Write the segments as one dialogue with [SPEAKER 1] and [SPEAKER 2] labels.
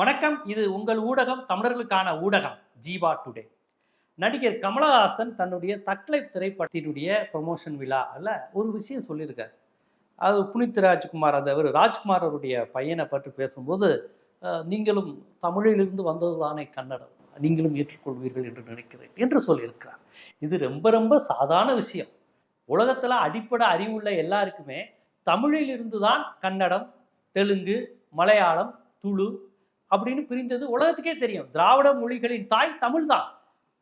[SPEAKER 1] வணக்கம். இது உங்கள் ஊடகம் தமிழர்களுக்கான ஊடகம் ஜீவா டுடே. நடிகர் கமலஹாசன் தன்னுடைய தக்லை திரைப்படத்தினுடைய ப்ரொமோஷன் விழாவில் ஒரு விஷயம் சொல்லியிருக்காரு. அது புனித் ராஜ்குமார் அந்த ஒரு ராஜ்குமார் அவருடைய பையனை பற்றி பேசும்போது நீங்களும் தமிழிலிருந்து வந்ததுதானே கன்னடம். நீங்களும் ஏற்றுக்கொள்வீர்கள் என்று நினைக்கிறேன் என்று சொல்லியிருக்கிறார். இது ரொம்ப ரொம்ப சாதாரண விஷயம். உலகத்தில் அடிப்படை அறிவுள்ள எல்லாருக்குமே தமிழில் இருந்து தான் கன்னடம் தெலுங்கு மலையாளம் துளு அப்படின்னு பிரிந்தது உலகத்துக்கே தெரியும். திராவிட மொழிகளின் தாய் தமிழ் தான்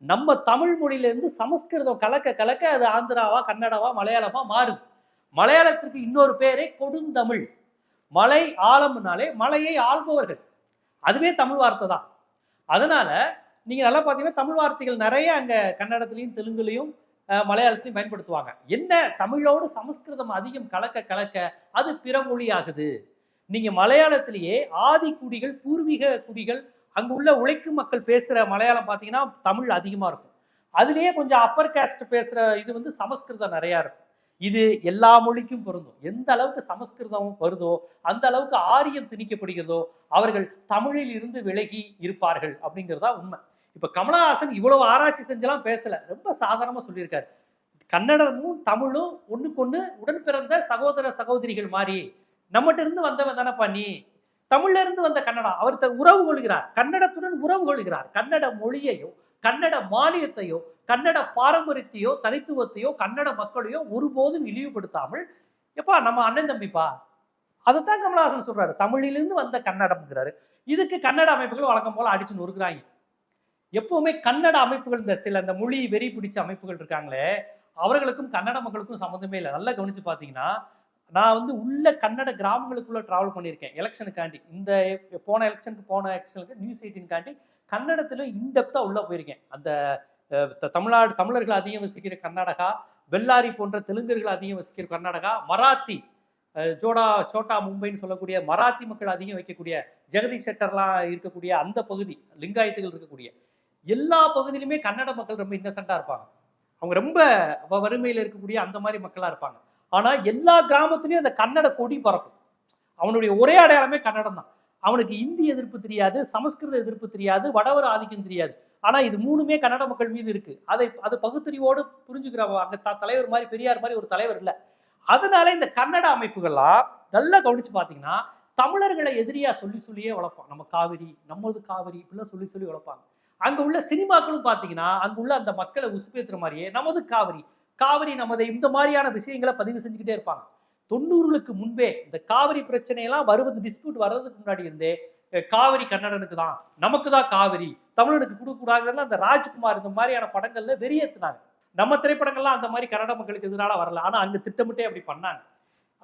[SPEAKER 1] நம்ம தமிழ் மொழியிலேருந்து சமஸ்கிருதம் கலக்க கலக்க அது ஆந்திராவா கன்னடவா மலையாளமா மாறுது. மலையாளத்துக்கு இன்னொரு பேரே கொடுந்தமிழ். மலை ஆழம்னாலே மலையை ஆள்பவர்கள். அதுவே தமிழ் வார்த்தை தான். அதனால நீங்க நல்லா பார்த்தீங்கன்னா தமிழ் வார்த்தைகள் நிறைய அங்க கன்னடத்துலையும் தெலுங்குலையும் மலையாளத்தையும் பயன்படுத்துவாங்க. என்ன? தமிழோடு சமஸ்கிருதம் அதிகம் கலக்க கலக்க அது பிற மொழி ஆகுது நீங்க மலையாளத்திலேயே ஆதி குடிகள் பூர்வீக குடிகள் அங்க உள்ள உழைக்கும் மக்கள் பேசுற மலையாளம் பார்த்தீங்கன்னா தமிழ் அதிகமா இருக்கும். அதுலேயே கொஞ்சம் அப்பர் காஸ்ட் பேசுற இது வந்து சமஸ்கிருதம் நிறைய இருக்கும். இது எல்லா மொழிக்கும் பொருந்தும். எந்த அளவுக்கு சமஸ்கிருதம் வருதோ அந்த அளவுக்கு ஆரியம் திணிக்கப்படுகிறதோ அவர்கள் தமிழில் இருந்து விலகி இருப்பார்கள் அப்படிங்கிறதா உண்மை. இப்ப கமலஹாசன் இவ்வளவு ஆராய்ச்சி செஞ்செல்லாம் பேசல. ரொம்ப சாதாரணமா சொல்லியிருக்காரு. கன்னடமும் தமிழும் ஒன்றுக்கொன்று உடன் பிறந்த சகோதர சகோதரிகள் மாதிரி நம்மகிட்ட இருந்து வந்தவன் தானப்பா நீ? தமிழ்ல இருந்து வந்த கன்னடம் அவர் உறவு கொள்கிறார். கன்னடத்துடன் உறவு கொள்கிறார். கன்னட மொழியையோ கன்னட மானியத்தையோ கன்னட பாரம்பரியத்தையோ தனித்துவத்தையோ கன்னட மக்களையோ ஒருபோதும் இழிவுபடுத்தாமல் எப்பா நம்ம அண்ணன் தம்பிப்பா? அதைத்தான் கமலஹாசன் சொல்றாரு. தமிழிலிருந்து வந்த கன்னடம்ங்கிறாரு. இதுக்கு கன்னட அமைப்புகள் வழக்கம் போல அடிச்சு நொறுக்குறாங்க. எப்பவுமே கன்னட அமைப்புகள் இந்த சில இந்த மொழி வெறி பிடிச்ச அமைப்புகள் இருக்காங்களே அவர்களுக்கும் கன்னட மக்களுக்கும் சம்மந்தமே இல்லை. நல்லா கவனிச்சு பார்த்தீங்கன்னா நான் வந்து உள்ள கன்னட கிராமங்களுக்குள்ள டிராவல் பண்ணியிருக்கேன். எலெக்ஷனுக்காண்டி இந்த போன எலெக்ஷனுக்கு போன எலெக்ஷனுக்கு நியூஸ் எயிட்டின்காண்டி கன்னடத்துல இன்டெப்தா உள்ள போயிருக்கேன். அந்த த- தமிழ்நாடு தமிழர்கள் அதிகம் வசிக்கிற கர்நாடகா வெள்ளாரி போன்ற தெலுங்கர்கள் அதிகம் வசிக்கிற கர்நாடகா மராத்தி ஜோடா சோட்டா மும்பைன்னு சொல்லக்கூடிய மராத்தி மக்கள் அதிகம் வைக்கக்கூடிய ஜெகதி ஷெட்டர்லாம் இருக்கக்கூடிய அந்த பகுதி லிங்காயத்துகள் இருக்கக்கூடிய எல்லா பகுதியிலுமே கன்னட மக்கள் ரொம்ப இன்னசென்ட்டாக இருப்பாங்க. அவங்க ரொம்ப வறுமையில் இருக்கக்கூடிய அந்த மாதிரி மக்களாக இருப்பாங்க. ஆனா எல்லா கிராமத்துலயும் அந்த கன்னட கொடி பறக்கும். அவனுடைய ஒரே அடையாளமே கன்னடம் தான். அவனுக்கு இந்தி எதிர்ப்பு தெரியாது சமஸ்கிருத எதிர்ப்பு தெரியாது வடவர் ஆதிக்கம் தெரியாது. ஆனா இது மூணுமே கன்னட மக்கள் மீது இருக்கு. அதை அது பகுத்தறிவோடு புரிஞ்சுக்கிற அங்க த- தலைவர் மாதிரி பெரியார் மாதிரி ஒரு தலைவர் இல்ல. அதனால இந்த கன்னட அமைப்புகள்லாம் நல்லா கவனிச்சு பாத்தீங்கன்னா தமிழர்களை எதிரியா சொல்லி சொல்லியே வளர்ப்பான் நம்ம காவிரி நம்மளது காவிரி இப்படிலாம் சொல்லி சொல்லி வளர்ப்பாங்க. அங்க உள்ள சினிமாக்களும் பாத்தீங்கன்னா அங்க உள்ள அந்த மக்களை உசுப்பேத்துற மாதிரியே நமது காவிரி காவிரி நமது இந்த மாதிரியான விஷயங்களை பதிவு செஞ்சுக்கிட்டே இருப்பாங்க. தொண்ணூறுகளுக்கு முன்பே இந்த காவிரி பிரச்சனையெல்லாம் வருவது டிஸ்பியூட் வர்றதுக்கு முன்னாடி இருந்தே காவிரி கன்னடனுக்கு தான் நமக்கு தான் காவிரி தமிழனுக்கு கொடுக்கூடாதுன்னு அந்த ராஜ்குமார் இந்த மாதிரியான படங்கள்ல வெறியேற்றினாங்க நம்ம திரைப்படங்கள்லாம் அந்த மாதிரி கன்னட மக்களுக்கு எதிரால வரல ஆனா அங்க திட்டமிட்டே அப்படி பண்ணாங்க.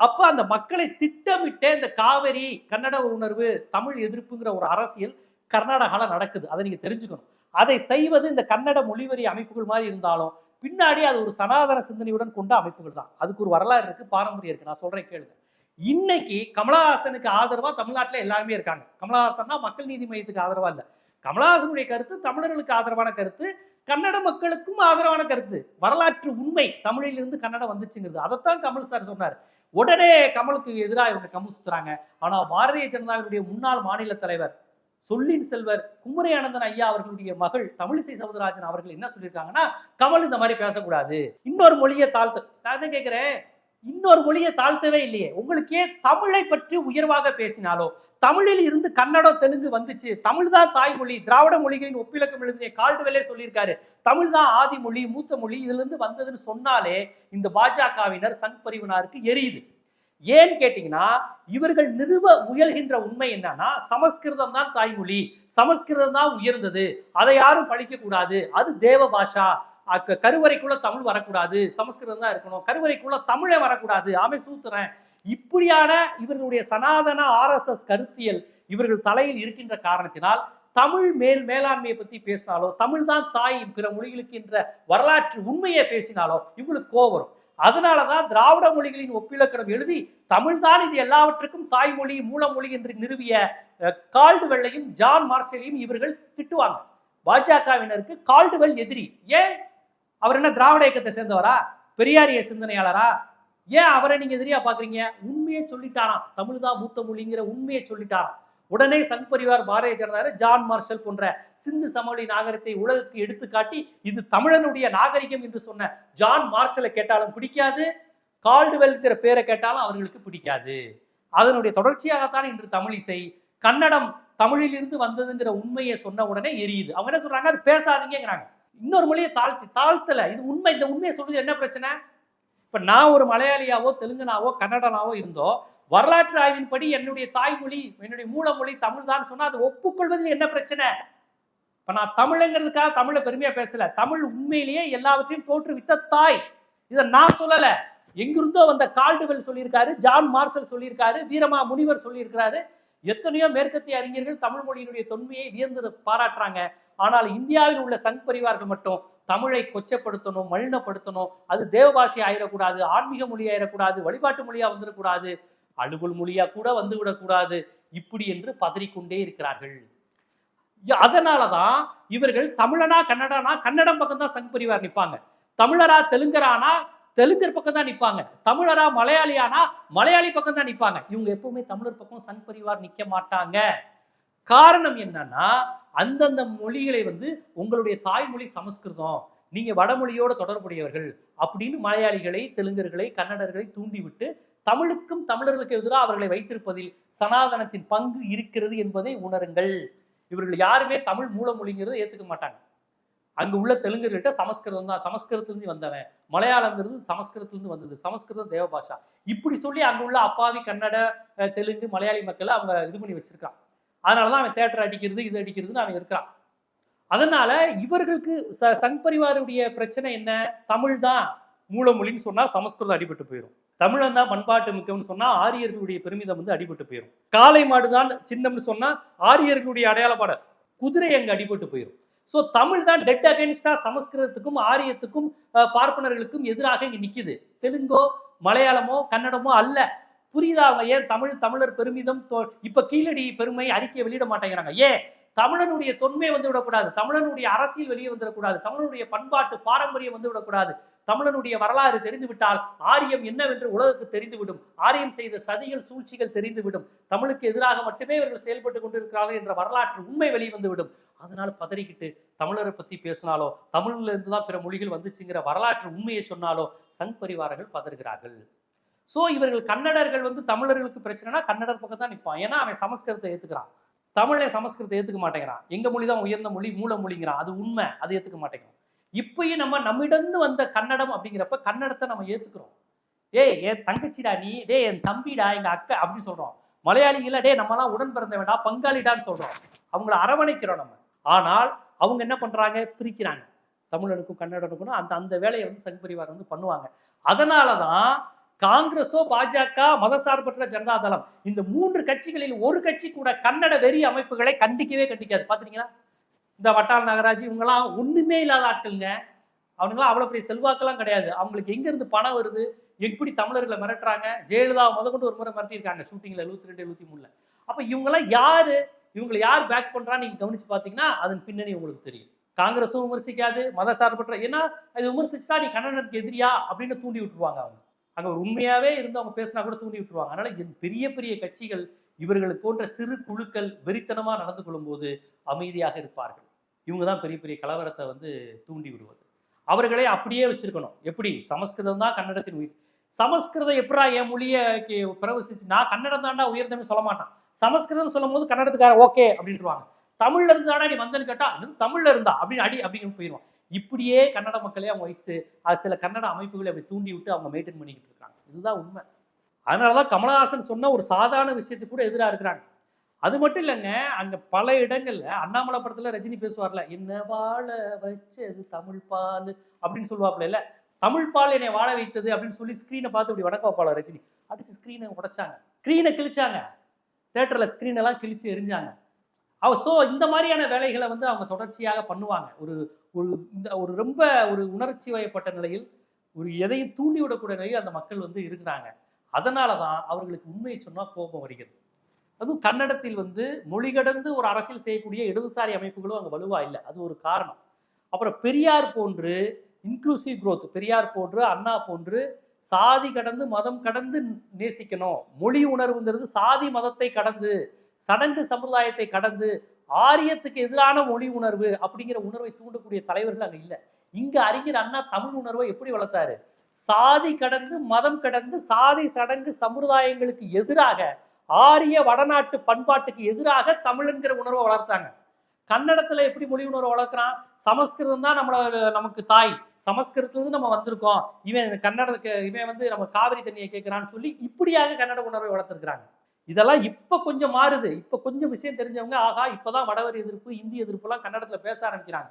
[SPEAKER 1] அப்ப அந்த மக்களை திட்டமிட்டே இந்த காவிரி கன்னட உணர்வு தமிழ் எதிர்ப்புங்கிற ஒரு அரசியல் கர்நாடகால நடக்குது. அதை நீங்க தெரிஞ்சுக்கணும். அதை செய்வது இந்த கன்னட மொழிவரி அமைப்புகள் மாதிரி இருந்தாலும் பின்னாடி அது ஒரு சனாதன சிந்தனையுடன் கொண்ட அமைப்புகள் தான். அதுக்கு ஒரு வரலாறு இருக்கு பாரம்பரியம் இருக்கு. நான் சொல்றேன் கேளுங்க. இன்னைக்கு கமலஹாசனுக்கு ஆதரவா தமிழ்நாட்டில் எல்லாருமே இருக்காங்க. கமலஹாசன்னா மக்கள் நீதி மையத்துக்கு ஆதரவா இல்லை. கமலஹாசனுடைய கருத்து தமிழர்களுக்கு ஆதரவான கருத்து கன்னட மக்களுக்கும் ஆதரவான கருத்து. வரலாற்று உண்மை தமிழிலிருந்து கன்னடம் வந்துச்சுங்கிறது. அதைத்தான் கமல் சார் சொன்னார். உடனே கமலுக்கு எதிராக இவங்க கம்பு சுத்துறாங்க ஆனா பாரதிய ஜனதாவினுடைய முன்னாள் மாநில தலைவர் சொல்லின் செல்வர் குமரி ஐயா அவர்களுடைய மகள் தமிழிசை சவுந்தரராஜன் அவர்கள் என்ன சொல்லியிருக்காங்கன்னா கமல் இந்த மாதிரி பேசக்கூடாது. இன்னொரு மொழியை தாழ்த்து நான் என்ன கேட்கிறேன்? இன்னொரு மொழியை தாழ்த்தவே இல்லையே. உங்களுக்கே தமிழை பற்றி உயர்வாக பேசினாலோ தமிழில் இருந்து கன்னடம் தெலுங்கு வந்துச்சு தமிழ் தான் தாய்மொழி திராவிட மொழிகளின் ஒப்பிலக்கம் எழுதிய கால்டுவெலே சொல்லியிருக்காரு. தமிழ் தான் ஆதி மொழி மூத்த மொழி இதுல இருந்து வந்ததுன்னு சொன்னாலே இந்த பாஜகவினர் சங் பரிவினாருக்கு எரியுது. ஏன்னு கேட்டீங்கன்னா இவர்கள் நிறுவ முயல்கின்ற உண்மை என்னன்னா சமஸ்கிருதம் தான் தாய்மொழி. சமஸ்கிருதம் தான் உயர்ந்தது. அதை யாரும் படிக்க கூடாது அது தேவ பாஷா. கருவறைக்குள்ள தமிழ் வரக்கூடாது. சமஸ்கிருதம் தான் இருக்கணும். கருவறைக்குள்ள தமிழே வரக்கூடாது. ஆமை சூத்துறேன். இப்படியான இவர்களுடைய சனாதன ஆர்எஸ்எஸ் கருத்தியல் இவர்கள் தலையில் இருக்கின்ற காரணத்தினால் தமிழ் மேல் மேலாண்மையை பத்தி பேசினாலோ தமிழ் தான் தாய் பிற மொழிகளுக்கு என்ற வரலாற்று உண்மையை பேசினாலோ இவங்களுக்கு கோவரும் அதனால அதனாலதான் திராவிட மொழிகளின் ஒப்பிலக்கணம் எழுதி தமிழ்தான் இது எல்லாவற்றுக்கும் தாய்மொழி மூலமொழி என்று நிறுவிய கால்டுவெல்லையும் ஜான் மார்ஷலையும் இவர்கள் திட்டுவாங்க. பாஜகவினருக்கு கால்டுவெல் எதிரி. ஏன்? அவர் என்ன திராவிட இயக்கத்தை சேர்ந்தவரா? பெரியாரிய சிந்தனையாளரா? ஏன் அவரை நீங்க எதிரியா பாக்குறீங்க? உண்மையை சொல்லிட்டாராம். தமிழ் தான் மூத்த மொழிங்கிற உண்மையை சொல்லிட்டாராம். உடனே சங் பரிவார் பாரதிய ஜனதா ஜான் மார்ஷல் போன்ற சிந்து சமவெளி நாகரிகத்தை உலகுக்கு எடுத்துக்காட்டி இது தமிழனுடைய நாகரிகம் என்று சொன்ன ஜான் மார்ஷலை கேட்டாலும் பிடிக்காது கால்டுவெல்ங்கிற பேரை கேட்டாலும் அவர்களுக்கு பிடிக்காது. அதனுடைய தொடர்ச்சியாகத்தான் இன்று தமிழிசை கன்னடம் தமிழிலிருந்து வந்ததுங்கிற உண்மையை சொன்ன உடனே எரியுது. அவங்க என்ன சொல்றாங்க? அது பேசாதீங்கிறாங்க இன்னொரு மொழியை தாழ்த்தி தாழ்த்தல. இது உண்மை இந்த உண்மையை சொல்றது என்ன பிரச்சனை? இப்ப நான் ஒரு மலையாளியாவோ தெலுங்கனாவோ கன்னடனாவோ இருந்தோ வரலாற்று ஆய்வின்படி என்னுடைய தாய்மொழி என்னுடைய மூலமொழி தமிழ் தான். சொன்னா அது ஒப்புக்கொள்வதில் என்ன பிரச்சனை? இப்ப நான் தமிழுங்கிறதுக்காக தமிழை பெருமையா பேசல. தமிழ் உண்மையிலேயே எல்லாவற்றையும் தோற்றுவித்த தாய். இதை நான் சொல்லல. எங்கிருந்தோ வந்த கால்டுவெல் சொல்லியிருக்காரு ஜான் மார்சல் சொல்லியிருக்காரு வீரமா முனிவர் சொல்லியிருக்கிறாரு. எத்தனையோ மேற்கத்திய அறிஞர்கள் தமிழ் மொழியினுடைய தொன்மையை வியந்து பாராட்டுறாங்க. ஆனால் இந்தியாவில் உள்ள சங் பரிவார்கள் மட்டும் தமிழை கொச்சப்படுத்தணும் மலினப்படுத்தணும். அது தேவபாஷை ஆயிடக்கூடாது ஆன்மீக மொழி ஆயிடக்கூடாது வழிபாட்டு மொழியா வந்துடக்கூடாது அலுவல் மொழியா கூட வந்து விடக்கூடாது. இப்படி என்று பதறிக்கொண்டே இருக்கிறார்கள். அதனாலதான் இவர்கள் தமிழனா கன்னடனா கன்னடம் பக்கம் தான் சங் பரிவார் நிற்பாங்க. தமிழரா தெலுங்கரானா தெலுங்கர் பக்கம் தான் நிற்பாங்க. தமிழரா மலையாளியானா மலையாளி பக்கம் தான் நிற்பாங்க. இவங்க எப்பவுமே தமிழர் பக்கம் சங் பரிவார் நிற்க மாட்டாங்க. காரணம் என்னன்னா அந்தந்த மொழிகளை வந்து உங்களுடைய தாய்மொழி சமஸ்கிருதம் நீங்க வடமொழியோட தொடர்புடையவர்கள் அப்படின்னு மலையாளிகளை தெலுங்கர்களை கன்னடர்களை தூண்டிவிட்டு தமிழுக்கும் தமிழர்களுக்கு எதிராக அவர்களை வைத்திருப்பதில் சனாதனத்தின் பங்கு இருக்கிறது என்பதை உணருங்கள். இவர்கள் யாருமே தமிழ் மூலமொழிங்கிறத ஏத்துக்க மாட்டாங்க. அங்கு உள்ள தெலுங்குகிட்ட சமஸ்கிருதம் தான். சமஸ்கிருதத்துலேருந்து வந்தவன். மலையாளங்கிறது சமஸ்கிருதத்துலேருந்து வந்தது. சமஸ்கிருதம் தேவபாஷா. இப்படி சொல்லி அங்கே உள்ள அப்பாவி கன்னட அஹ், தெலுங்கு மலையாளி மக்களை அவங்க இது பண்ணி வச்சிருக்கான் அதனாலதான் அவன் தேட்டர் அடிக்கிறது இது அடிக்கிறதுன்னு அவன் இருக்கான் அதனால இவர்களுக்கு ச- சங் பரிவாருடைய பிரச்சனை என்ன? தமிழ் தான் மூலமொழின்னு சொன்னா சமஸ்கிருதம் அடிபட்டு போயிடும் தமிழன் தான் பண்பாட்டு மிக்கவன் சொன்னா ஆரியர்களுடைய பெருமிதம் வந்து அடிபட்டு போயிடும் காளை மாடு தான் சின்னம்னு சொன்னா ஆரியர்களுடைய அடையாளப்பாட குதிரை அங்க அடிபட்டு போயிடும் ஸோ தமிழ் தான் டெட் அகேன்ஸ்டா சமஸ்கிருதத்துக்கும் ஆரியத்துக்கும் பார்ப்பனர்களுக்கும் எதிராக இங்க நிக்குது. தெலுங்கோ மலையாளமோ கன்னடமோ அல்ல. புரியுதா அவங்க ஏன் தமிழ் தமிழர் பெருமிதம் இப்ப கீழடி பெருமை அறிக்கையை வெளியிட மாட்டேங்கிறாங்க. ஏன்? தமிழனுடைய தொன்மை வந்து விடக்கூடாது தமிழனுடைய அரசியல் வெளியே வந்துடக்கூடாது. தமிழனுடைய பண்பாட்டு பாரம்பரியம் வந்து விடக்கூடாது தமிழனுடைய வரலாறு தெரிந்துவிட்டால் ஆரியம் என்னவென்று உலகுக்கு தெரிந்துவிடும். ஆரியம் செய்த சதிகள் சூழ்ச்சிகள் தெரிந்துவிடும். தமிழுக்கு எதிராக மட்டுமே இவர்கள் செயல்பட்டு கொண்டிருக்கிறார்கள் என்ற வரலாற்று உண்மை வெளிவந்துவிடும். அதனால பதறிக்கிட்டு தமிழரை பத்தி பேசினாலோ தமிழ்ல இருந்து தான் பிற மொழிகள் வந்துச்சுங்கிற வரலாற்று உண்மையை சொன்னாலோ சங் பரிவாரர்கள் பதறுகிறார்கள். சோ இவர்கள் கன்னடர்கள் வந்து தமிழர்களுக்கு பிரச்சனைனா கன்னடர் பக்கம் தான் நிற்பான் ஏன்னா அவன் சமஸ்கிருதத்தை ஏத்துக்கிறான். தமிழை சமஸ்கிருதத்தை ஏத்துக்க மாட்டேங்கிறான். எங்க மொழி தான் உயர்ந்த மொழி மூல மொழிங்கிறான். அது உண்மை. அதை ஏத்துக்க மாட்டேங்கிறான். இப்பயும் நம்ம நம்மிடந்து வந்த கன்னடம் அப்படிங்கிறப்ப கன்னடத்தை நம்ம ஏத்துக்கிறோம். ஏய் என் தங்கச்சிடா நீ டே என் தம்பிடா எங்க அக்கா அப்படின்னு சொல்றோம். மலையாளிகள டே நம்மலாம் உடன் வேண்டாம் பங்காளிடான்னு சொல்றோம். அவங்கள அரவணைக்கிறோம் நம்ம. ஆனால் அவங்க என்ன பண்றாங்க? பிரிக்கிறாங்க. தமிழனுக்கும் கன்னடனுக்கும் அந்த அந்த வேலையை வந்து சங் பரிவார் வந்து பண்ணுவாங்க. அதனாலதான் காங்கிரஸோ பாஜக மதசார்பற்ற ஜனதாதளம் இந்த மூன்று கட்சிகளில் ஒரு கட்சி கூட கன்னட வெறி அமைப்புகளை கண்டிக்கவே கண்டிக்காது. பாத்தீங்களா? இந்த வட்டார நகராஜ் இவங்கெல்லாம் ஒன்றுமே இல்லாத ஆட்களுங்க. அவனுங்களாம் அவ்வளோ பெரிய செல்வாக்கெல்லாம் கிடையாது. அவங்களுக்கு எங்கேருந்து பணம் வருது? எப்படி தமிழர்களை மிரட்டுறாங்க? ஜெயலலிதா முத கொண்டு ஒரு முறை மிரட்டியிருக்காங்க ஷூட்டிங்கில் எழுபத்தி ரெண்டு எழுபத்தி மூணில். அப்போ இவங்கெல்லாம் யார்? இவங்களை யார் பேக் பண்ணுறான்னு நீங்கள் கவனித்து பார்த்தீங்கன்னா அதன் பின்னணி உங்களுக்கு தெரியும். காங்கிரஸும் விமர்சிக்காது மத சார்பற்ற ஏன்னா அது விமர்சிச்சுட்டா நீ கன்னடனுக்கு எதிரியா? அப்படின்னு தூண்டி விட்டுருவாங்க அவங்க. அங்கே ஒரு உண்மையாகவே இருந்து அவங்க பேசினா கூட தூண்டி விட்டுருவாங்க. அதனால் என் பெரிய பெரிய கட்சிகள் இவர்களுக்கு போன்ற சிறு குழுக்கள் வெறித்தனமாக நடந்து கொள்ளும்போது அமைதியாக இருப்பார்கள். இவங்க தான் பெரிய பெரிய கலவரத்தை வந்து தூண்டி விடுவது. அவர்களே அப்படியே வச்சிருக்கணும். எப்படி? சமஸ்கிருதம் தான் கன்னடத்தின் உயிர். சமஸ்கிருதம் எப்படா என் மொழியை கே- பிரவசிச்சு? நான் கன்னடம் தாண்டா உயர்ந்தமே சொல்ல மாட்டான். சமஸ்கிருதம் சொல்லும் போது கன்னடத்துக்கார ஓகே அப்படின்ட்டுருவாங்க. தமிழ்ல இருந்தாடா நீ வந்தேன்னு கேட்டா இது தமிழ்ல இருந்தா? அப்படின்னு அடி அப்படின்னு போயிடுவான் இப்படியே கன்னட மக்களே அவங்க வச்சு அது சில கன்னட அமைப்புகளை அப்படி தூண்டி விட்டு அவங்க மெயின்டைன் பண்ணிக்கிட்டு இருக்காங்க. இதுதான் உண்மை. அதனாலதான் கமலஹாசன் சொன்ன ஒரு சாதாரண விஷயத்துக்கு கூட எதிராக இருக்கிறாங்க. அது மட்டும் இல்லைங்க அங்க பல இடங்கள்ல அண்ணாமலை படத்துல ரஜினி பேசுவார்ல என்ன வாழ வச்சது தமிழ் பால் அப்படின்னு சொல்லுவாப்ல இல்ல தமிழ் பால் என்னை வாழ வைத்தது அப்படின்னு சொல்லி ஸ்க்ரீனை பார்த்து இப்படி வடக்க வைப்பாள ரஜினி அடிச்சு ஸ்க்ரீனை உடைச்சாங்க. ஸ்க்ரீனை கிழிச்சாங்க. தேட்டர்ல ஸ்க்ரீனெல்லாம் கிழிச்சு எரிஞ்சாங்க. அவ ஸோ இந்த மாதிரியான வேலைகளை வந்து அவங்க தொடர்ச்சியாக பண்ணுவாங்க. ஒரு ஒரு இந்த ஒரு ரொம்ப ஒரு உணர்ச்சி வயப்பட்ட நிலையில் ஒரு எதையும் தூண்டி விடக்கூடிய நிலையில் அந்த மக்கள் வந்து இருக்கிறாங்க. அதனால தான் அவர்களுக்கு உண்மையை சொன்னால் கோபம் வருகிறது. அதுவும் கன்னடத்தில் வந்து மொழி கடந்து ஒரு அரசியல் செய்யக்கூடிய இடதுசாரி அமைப்புகளும் அங்கே வலுவா இல்லை. அது ஒரு காரணம். அப்புறம் பெரியார் போன்று இன்க்ளூசிவ் குரோத் பெரியார் போன்று அண்ணா போன்று சாதி கடந்து மதம் கடந்து நேசிக்கணும். மொழி உணர்வுங்கிறது சாதி மதத்தை கடந்து சடங்கு சமுதாயத்தை கடந்து ஆரியத்துக்கு எதிரான மொழி உணர்வு அப்படிங்கிற உணர்வை தூண்டக்கூடிய தலைவர்கள் அங்கே இல்லை. இங்க அறிஞர் அண்ணா தமிழ் உணர்வை எப்படி வளர்த்தாரு? சாதி கடந்து மதம் கடந்து சாதி சடங்கு சமுதாயங்களுக்கு எதிராக ஆரிய வடநாட்டு பண்பாட்டுக்கு எதிராக தமிழ்ங்கிற உணர்வை வளர்த்தாங்க. கன்னடத்துல எப்படி மொழி உணர்வை வளர்க்குறான்? சமஸ்கிருதம் தான் நம்மள நமக்கு தாய். சமஸ்கிருதத்துலேருந்து நம்ம வந்திருக்கோம். இவன் கன்னடத்துக்கு இவன் வந்து நம்ம காவிரி தண்ணியை கேட்கிறான்னு சொல்லி இப்படியாக கன்னட உணர்வை வளர்த்துருக்குறாங்க. இதெல்லாம் இப்ப கொஞ்சம் மாறுது. இப்ப கொஞ்சம் விஷயம் தெரிஞ்சவங்க ஆகா இப்பதான் வடவர் எதிர்ப்பு இந்தி எதிர்ப்புலாம் கன்னடத்துல பேச ஆரம்பிக்கிறாங்க.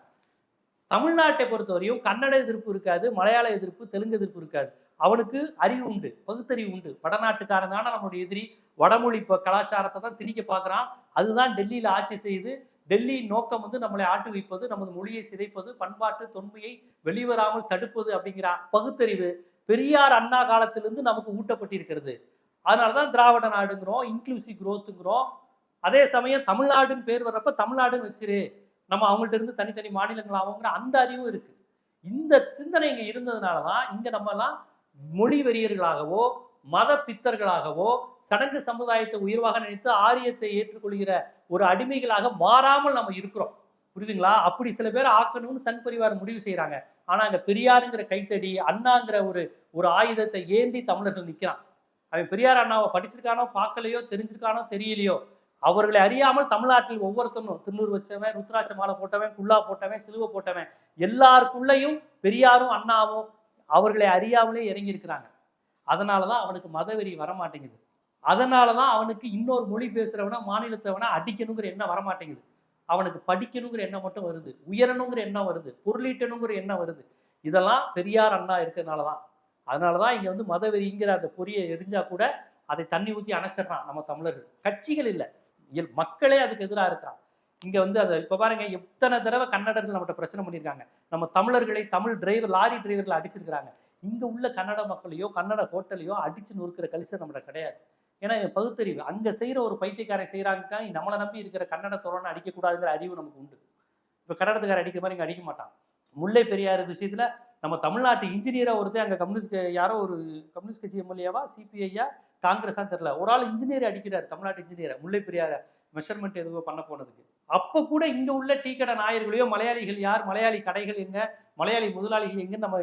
[SPEAKER 1] தமிழ்நாட்டை பொறுத்தவரையும் கன்னட எதிர்ப்பு இருக்காது மலையாள எதிர்ப்பு தெலுங்கு எதிர்ப்பு இருக்காது. அவனுக்கு அறிவு உண்டு பகுத்தறிவு உண்டு. வடநாட்டுக்காரன் தானே நம்மளுடைய எதிரி. வடமொழி இப்போ கலாச்சாரத்தை தான் திணிக்க பார்க்குறான். அதுதான் டெல்லியில் ஆட்சி செய்து டெல்லியின் நோக்கம் வந்து நம்மளை ஆட்டு வைப்பது நமது மொழியை சிதைப்பது பண்பாட்டு தொன்மையை வெளிவராமல் தடுப்பது அப்படிங்கிற பகுத்தறிவு பெரியார் அண்ணா காலத்திலிருந்து நமக்கு ஊட்டப்பட்டிருக்கிறது. அதனால தான் திராவிட நாடுங்கிறோம் இன்க்ளூசிவ் குரோத்துங்கிறோம் அதே சமயம் தமிழ்நாடுன்னு பேர் வர்றப்ப தமிழ்நாடுன்னு வச்சிரு. நம்ம அவங்கள்ட்ட இருந்து தனித்தனி மாநிலங்கள் ஆகுங்கிற அந்த அறிவும் இருக்கு. இந்த சிந்தனை இங்க இருந்ததுனால தான் இங்க நம்ம எல்லாம் மொழி வெறியர்களாகவோ மத பித்தர்களாகவோ சடங்கு சமுதாயத்தை உயர்வாக நினைத்து ஆரியத்தை ஏற்றுக்கொள்கிற ஒரு அடிமைகளாக மாறாமல் நம்ம இருக்கிறோம். புரியுதுங்களா? அப்படி சில பேர் ஆக்கணும்னு சங் பரிவார் முடிவு செய்கிறாங்க ஆனா அங்க பெரியாருங்கிற கைத்தடி அண்ணாங்கிற ஒரு ஒரு ஆயுதத்தை ஏந்தி தமிழர்கள் நிக்கிறான். அவன் பெரியார் அண்ணாவை படிச்சிருக்கானோ பார்க்கலையோ தெரிஞ்சிருக்கானோ தெரியலையோ அவர்களை அறியாமல் தமிழ்நாட்டில் ஒவ்வொருத்தனும் திருநூறு வச்சவன் ருத்ராட்ச மாலை போட்டவன் குல்லா போட்டவன் சிலுவை போட்டவன் எல்லாருக்குள்ளேயும் பெரியாரும் அண்ணாவும் அவர்களை அறியாமலே இறங்கி அதனால தான் அவனுக்கு மதவெறி வரமாட்டேங்குது. அதனாலதான் அவனுக்கு இன்னொரு மொழி பேசுகிறவனா மாநிலத்தவனா அடிக்கணுங்கிற எண்ணம் வரமாட்டேங்குது. அவனுக்கு படிக்கணுங்கிற எண்ணம் மட்டும் வருது. உயரணுங்கிற எண்ணம் வருது. பொருளீட்டணுங்கிற எண்ணம் வருது. இதெல்லாம் பெரியார் அண்ணா இருக்கிறதுனால தான் அதனால தான் இங்கே வந்து மதவெறிங்கிற அந்த பொறியை எரிஞ்சா கூட அதை தண்ணி ஊற்றி அணைச்சிடுறான் நம்ம தமிழர்கள். கட்சிகள் இல்லை. இயல் மக்களே அதுக்கு எதிராக இருக்கிறான் இங்கே வந்து அதை இப்போ பாருங்க எத்தனை தடவை கன்னடர்கள் நம்மகிட்ட பிரச்சனை பண்ணியிருக்காங்க. நம்ம தமிழர்களை தமிழ் டிரைவர் லாரி டிரைவர்களை அடிச்சிருக்கிறாங்க. இங்கே உள்ள கன்னட மக்களையோ கன்னட ஹோட்டலையோ அடிச்சு நொறுக்கிற கல்ச்சர் நம்மகிட்ட கிடையாது. ஏன்னா பகுத்தறிவு. அங்கே செய்கிற ஒரு பைத்தியக்காரன் செய்கிறாங்கன்னா நம்மளை நம்பி இருக்கிற கன்னட தோரணை அடிக்கக்கூடாதுங்கிற அறிவு நமக்கு உண்டு. இப்போ கன்னடத்துக்காரன் அடிக்கிற மாதிரி இங்கே அடிக்க மாட்டான். முல்லை பெரியார் விஷயத்தில் நம்ம தமிழ்நாட்டு இன்ஜினியராக ஒருத்தர் அங்கே கம்யூனிஸ்ட் யாரோ ஒரு கம்யூனிஸ்ட் கட்சி எம்எல்ஏவா சிபிஐயா காங்கிரஸாக தெரில ஒரு ஆள் இன்ஜினியர் அடிக்கிறார் தமிழ்நாட்டு இன்ஜினியர் முல்லை பெரியார மெஷர்மெண்ட் எதுவோ பண்ண போனதுக்கு. அப்போ கூட இங்கே உள்ள டீ கடை நாயர்களையோ மலையாளிகள் யார்? மலையாளி கடைகள் எங்கே? மலையாளி முதலாளிகள் எங்கே நம்ம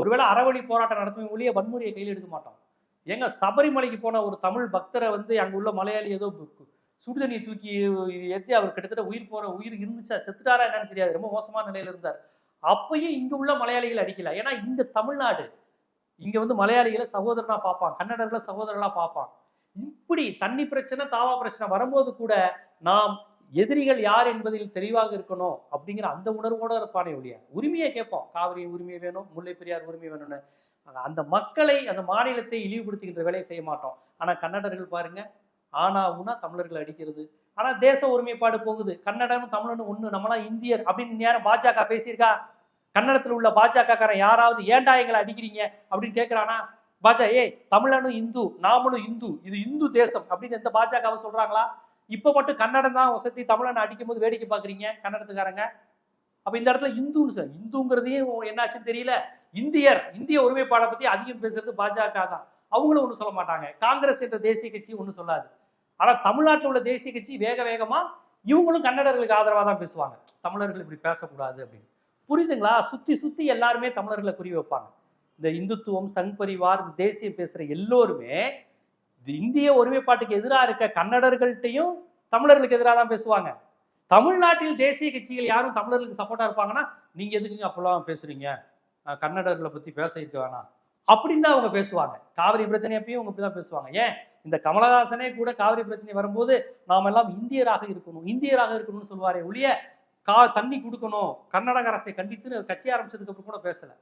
[SPEAKER 1] ஒருவேளை அறவழி போராட்டம் நடத்தும் ஒழிய வன்முறையை கையில் எடுக்க மாட்டோம். ஏங்க சபரிமலைக்கு போன ஒரு தமிழ் பக்தரை வந்து அங்கே உள்ள மலையாளி ஏதோ சுடுதண்ணியை தூக்கி ஏற்றி அவர் கிட்டத்தட்ட உயிர் போற உயிர் இருந்துச்சா செத்துட்டாரா என்னன்னு தெரியாது. ரொம்ப மோசமான நிலையில இருந்தார். அப்பயும் இங்கே உள்ள மலையாளிகள் அடிக்கல. ஏன்னா இந்த தமிழ்நாடு இங்கே வந்து மலையாளிகளை சகோதரனா பார்ப்பான் கன்னடர்களை சகோதரனா பார்ப்பான். இப்படி தண்ணி பிரச்சனை தாவா பிரச்சனை வரும்போது கூட நாம் எதிரிகள் யார் என்பதில் தெளிவாக இருக்கணும் அப்படிங்கிற அந்த உணர்வோட இருப்பானே ஒழிய. உரிமையை கேட்போம். காவிரி உரிமை வேணும் முல்லை பெரியார் உரிமை வேணும்னு. அந்த மக்களை அந்த மாநிலத்தை இழிவுபடுத்துகின்ற வேலையை செய்ய மாட்டோம். ஆனா கன்னடர்கள் பாருங்க ஆனா ஊனா தமிழர்கள் அடிக்கிறது. ஆனா தேச ஒருமைப்பாடு போகுது. கன்னடனும் தமிழனும் ஒண்ணு. நம்மளாம் இந்தியர் அப்படின்னு நேரம் பாஜக பேசியிருக்கா? கன்னடத்தில் உள்ள பாஜகக்காரன் யாராவது ஏண்டா எங்களை அடிக்கிறீங்க அப்படின்னு கேட்கிறானா பாஜக ஏய் தமிழனும் இந்து நாமளும் இந்து. இது இந்து தேசம் அப்படின்னு எந்த பாஜகவை சொல்றாங்களா? இப்போ மட்டும் கன்னடம் தான் வசதி. தமிழனை அடிக்கும் போது வேடிக்கை பார்க்குறீங்க கன்னடத்துக்காரங்க. அப்போ இந்த இடத்துல இந்துன்னு சார் இந்துங்கிறதையும் என்னாச்சுன்னு தெரியல. இந்தியர் இந்திய ஒருமைப்பாடை பற்றி அதிகம் பேசுறது பாஜக தான். அவங்களும் ஒன்றும் சொல்ல மாட்டாங்க. காங்கிரஸ் என்ற தேசிய கட்சி ஒன்றும் சொல்லாது. ஆனால் தமிழ்நாட்டில் உள்ள தேசிய கட்சி வேக வேகமாக இவங்களும் கன்னடர்களுக்கு ஆதரவாக தான் பேசுவாங்க. தமிழர்கள் இப்படி பேசக்கூடாது அப்படின்னு. புரியுதுங்களா? சுற்றி சுற்றி எல்லாருமே தமிழர்களை குறி வைப்பாங்க. இந்த இந்துத்துவம் சங் பரிவார் இந்த தேசியம் பேசுகிற எல்லோருமே இந்திய ஒருமைப்பாட்டுக்கு எதிராக இருக்க கன்னடர்கள்ட்டையும் தமிழர்களுக்கு எதிராக தான் பேசுவாங்க. தமிழ்நாட்டில் தேசிய கட்சிகள் யாரும் தமிழர்களுக்கு சப்போர்ட்டாக இருப்பாங்கன்னா நீங்கள் எதுக்குங்க அப்பெல்லாம் பேசுறீங்க? கன்னடர்களை பற்றி பேச இருக்க வேணாம். அப்படின்னு தான் அவங்க பேசுவாங்க. காவிரி பிரச்சனை அப்பயும் அவங்க இப்படிதான் பேசுவாங்க. ஏன்? இந்த கமலஹாசனே கூட காவிரி பிரச்சனை வரும்போது நாம் எல்லாம் இந்தியராக இருக்கணும். இந்தியராக இருக்கணும்னு சொல்லுவாரே ஒழிய கா தண்ணி கொடுக்கணும். கர்நாடக அரசை கண்டித்துன்னு கட்சி ஆரம்பிச்சதுக்கு அப்புறம் கூட பேசலை.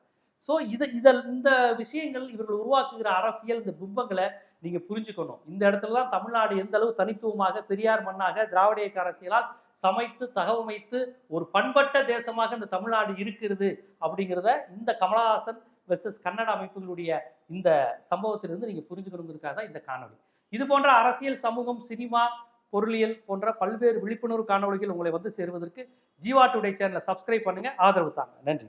[SPEAKER 1] ஸோ இதை இதில் இந்த விஷயங்கள் இவர்கள் உருவாக்குகிற அரசியல் இந்த பிம்பங்களை நீங்க புரிஞ்சுக்கணும். இந்த இடத்துல தான் தமிழ்நாடு எந்த அளவு தனித்துவமாக பெரியார் மண்ணாக திராவிட இயக்க அரசியலால் சமைத்து தகவமைத்து ஒரு பண்பட்ட தேசமாக இந்த தமிழ்நாடு இருக்கிறது அப்படிங்கிறத இந்த கமலஹாசன் வெர்சஸ் கன்னட அமைப்புகளுடைய இந்த சம்பவத்திலிருந்து நீங்க புரிஞ்சுக்கணுங்கிறதுக்காக தான் இந்த காணொளி. இது போன்ற அரசியல் சமூகம் சினிமா பொருளியல் போன்ற பல்வேறு விழிப்புணர்வு காணொளிகள் உங்களை வந்து சேருவதற்கு ஜீவா டுடே சேனலை சப்ஸ்கிரைப் பண்ணுங்க. ஆதரவு தாங்க. நன்றி.